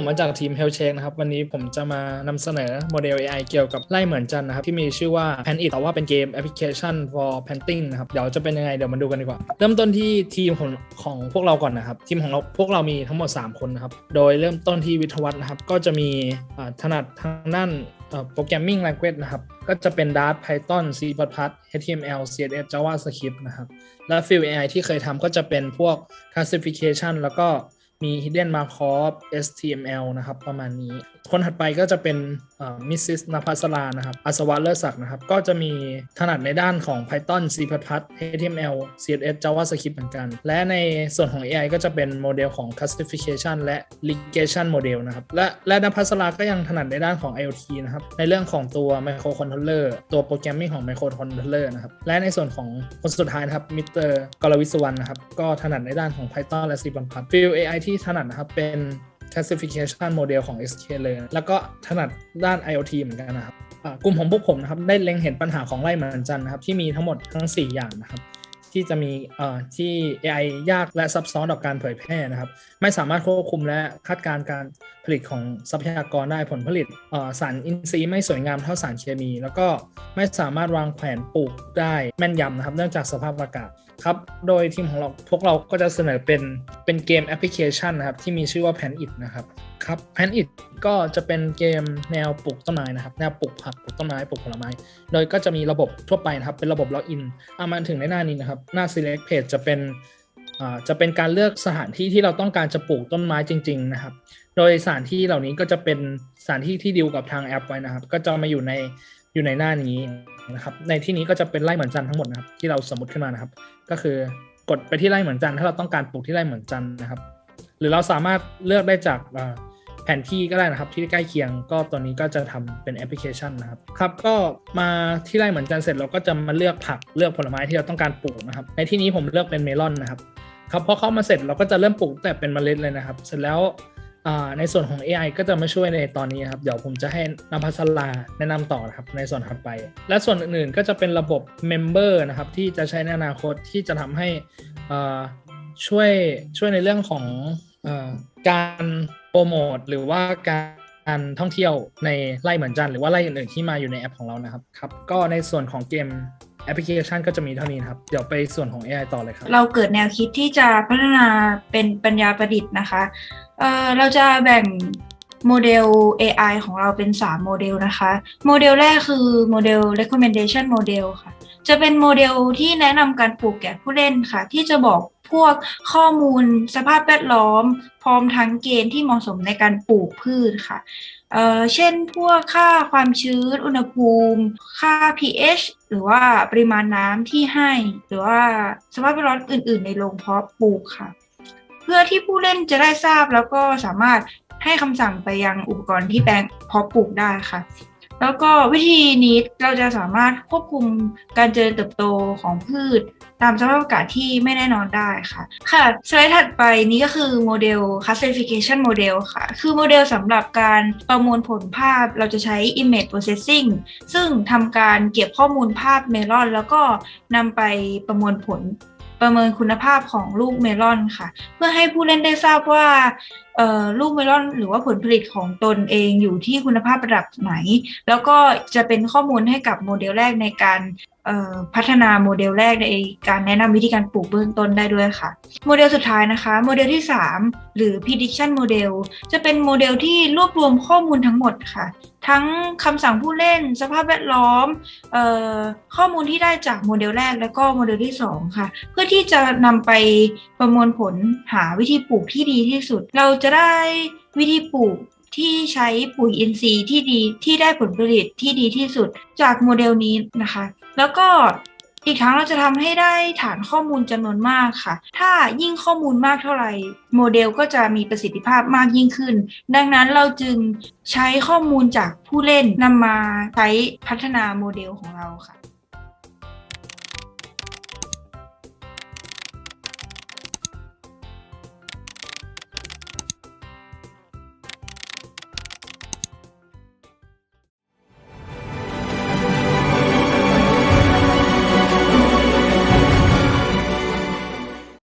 ผมมาจากทีม Health Check นะครับ วันนี้ผมจะมานำเสนอโมเดล AI เกี่ยวกับไล่เหมือนจันนะครับ ที่มีชื่อว่า Pan It แต่ว่าเป็นเกมแอปพลิเคชัน for painting นะครับ เดี๋ยวจะเป็นยังไง เดี๋ยวมาดูกันดีกว่า เริ่มต้นที่ทีมของของพวกเราก่อนนะครับ ทีมของเราพวกเรามีทั้งหมด 3 คนนะครับ โดยเริ่มต้นที่วิทวัฒน์นะครับ ก็จะมีถนัดทางด้านโปรแกรมมิ่ง language นะครับ ก็จะเป็น Dart Python C++ HTML CSS JavaScript นะครับ และ Field AI ที่เคยทำก็จะเป็นพวก classification แล้วก็ มี hidden markup HTML นะครับประมาณนี้ คนถัดไปก็จะเป็นมิสซิสนภัสรานะครับอัศวะเลิศศักดิ์นะครับ ก็จะมีถนัดในด้านของ Python C++ HTML CSS JavaScript เหมือนกัน และในส่วนของ AI ก็จะเป็นโมเดลของ classification และ regression model นะครับ และและนภัสราก็ยังถนัดในด้านของ IoT นะครับ ในเรื่องของตัว microcontroller ตัวโปรแกรมมิ่งของ microcontroller นะครับ และในส่วนของคนสุดท้ายนะครับมิสเตอร์กรวิศวรรณนะครับก็ถนัดในด้านของ Python และ C++ Field AI ที่ที่ถนัดนะครับเป็น classification model ของ SK เลย แล้วก็ถนัดด้าน IoT เหมือนกันนะครับกลุ่มของพวกผมนะครับได้เล็งเห็นปัญหาของไร่เหมือนจันนะครับที่มีทั้งหมดทั้ง 4 อย่างนะครับ ที่จะมีเอ่อที่ AI ยากและซับซ้อนต่อการเผยแพร่นะครับ ไม่สามารถควบคุมและคาดการณ์การผลิตของทรัพยากรได้ผลผลิตเอ่อสารอินทรีย์ไม่สวยงามเท่าสารเคมี แล้วก็ไม่สามารถวางแผนปลูกได้แม่นยำนะครับ เนื่องจากสภาพอากาศครับ โดยทีมของเราพวกเราก็จะเสนอเป็นเป็นเกมแอปพลิเคชันนะครับที่มีชื่อว่า Pan It นะครับ ครับ Pan It ก็จะเป็นเกมแนวปลูกต้นไม้นะครับ แนวปลูกผักปลูกต้นไม้ปลูกผลไม้ โดยก็จะมีระบบทั่วไปนะครับ เป็นระบบล็อกอินเอามาถึงในหน้านี้นะครับ หน้า select page จะเป็นจะเป็นการเลือกสถานที่ที่เราต้องการจะปลูกต้นไม้จริง ๆ นะครับ โดยสถานที่เหล่านี้ก็จะเป็นสถานที่ที่ดีลกับทางแอปไว้นะครับ ก็จะมาอยู่ในอยู่ในหน้านี้นะครับ ในที่นี้ก็จะเป็นไร่เหมือนจันทั้งหมดนะครับ ที่เราสมมติขึ้นมานะครับ ก็คือกดไปที่ไร่เหมือนจันถ้าเราต้องการปลูกที่ไร่เหมือนจันนะครับ หรือเราสามารถเลือกได้จากา ผนที่ก็ได้นะครับ ที่ใกล้เคียงก็ตัวนี้ก็จะทำเป็นแอปพลิเคชันนะครับครับก็มาที่ไร่เหมือนจันเสร็จเราก็จะมาเลือกผักเลือกผลไม้ที่เราต้องการปลูกนะครับ ในที่นี้ผมเลือกเป็นเมลอนนะครับครับพอเข้ามาเสร็จเราก็จะเริ่มปลูกแต่เป็นเมล็ดเลยนะครับ เสร็จแล้วในส่วนของ AI ก็จะมาช่วยในตอนนี้ครับ เดี๋ยวผมจะให้นภัสลาแนะนำต่อนะครับในส่วนถัดไป และส่วนอื่นๆ ก็จะเป็นระบบ Member นะครับที่จะใช้ในอนาคตที่จะทำให้ช่วยช่วยในเรื่องของอการ โปรโมทหรือว่าการท่องเที่ยวในไร่เหมือนจันหรือว่าไร่อื่นๆที่มาอยู่ในแอปของเรานะครับครับก็ในส่วนของเกมแอปพลิเคชันก็จะมีเท่านี้นะครับ เดี๋ยวไปส่วนของ AI ต่อเลยครับ เราเกิดแนวคิดที่จะพัฒนาเป็นปัญญาประดิษฐ์นะคะเอ่อเราจะแบ่งโมเดล AI ของเราเป็น 3 โมเดลนะคะ โมเดลแรกคือโมเดล recommendation model ค่ะ จะเป็นโมเดลที่แนะนำการปลูกแก่ผู้เล่นค่ะ ที่จะบอก พวกข้อมูลสภาพแวดล้อม พร้อมทั้งเกณฑ์ที่เหมาะสมในการปลูกพืชค่ะเเช่นพวกค่าความชื้น อุณหภูมิ ค่า pH หรือว่าปริมาณน้ำที่ให้ หรือว่าสภาพแวดล้อมอื่น ๆ ในโรงเพาะปลูกค่ะ เพื่อที่ผู้เล่นจะได้ทราบแล้วก็สามารถให้คำสั่งไปยังอุปกรณ์ที่แปลงเพาะปลูกได้ค่ะ แล้วก็วิธีนี้เราจะสามารถควบคุมการเจริญเติบโตของพืช ตามสภาพอากาศที่ไม่แน่นอนได้ค่ะ ค่ะสไลด์ถัดไปนี้ก็คือโมเดล classification model ค่ะ คือโมเดลสำหรับการประมวลผลภาพเราจะใช้ image processing ซึ่งทำการเก็บข้อมูลภาพเมลอน แล้วก็นำไปประมวลผล ประเมินคุณภาพของลูกเมลอนค่ะ เพื่อให้ผู้เล่นได้ทราบว่าลูกเมลอนหรือว่าผลผลิตของตนเองอยู่ที่คุณภาพระดับไหน แล้วก็จะเป็นข้อมูลให้กับโมเดลแรกในการพัฒนาโมเดลแรกในการแนะนำวิธีการปลูกเบื้องต้นได้ด้วยค่ะ โมเดลสุดท้ายนะคะ โมเดลที่ 3 หรือ prediction model จะเป็นโมเดลที่รวบรวมข้อมูลทั้งหมดค่ะ ทั้งคำสั่งผู้เล่น สภาพแวดล้อมออข้อมูลที่ได้จากโมเดลแรกแล้วก็โมเดลที่ 2 ค่ะ เพื่อที่จะนำไปประมวลผลหาวิธีปลูกที่ดีที่สุด เราจะได้วิธีปลูกที่ใช้ปุ๋ยอินทรีย์ที่ดีที่ได้ผลผลิตที่ดีที่สุดจากโมเดลนี้นะคะ แล้วก็ อีกทั้งเราจะทำให้ได้ฐานข้อมูลจำนวนมากค่ะ ถ้ายิ่งข้อมูลมากเท่าไหร่ โมเดลก็จะมีประสิทธิภาพมากยิ่งขึ้น ดังนั้นเราจึงใช้ข้อมูลจากผู้เล่นนำมาใช้พัฒนาโมเดลของเราค่ะ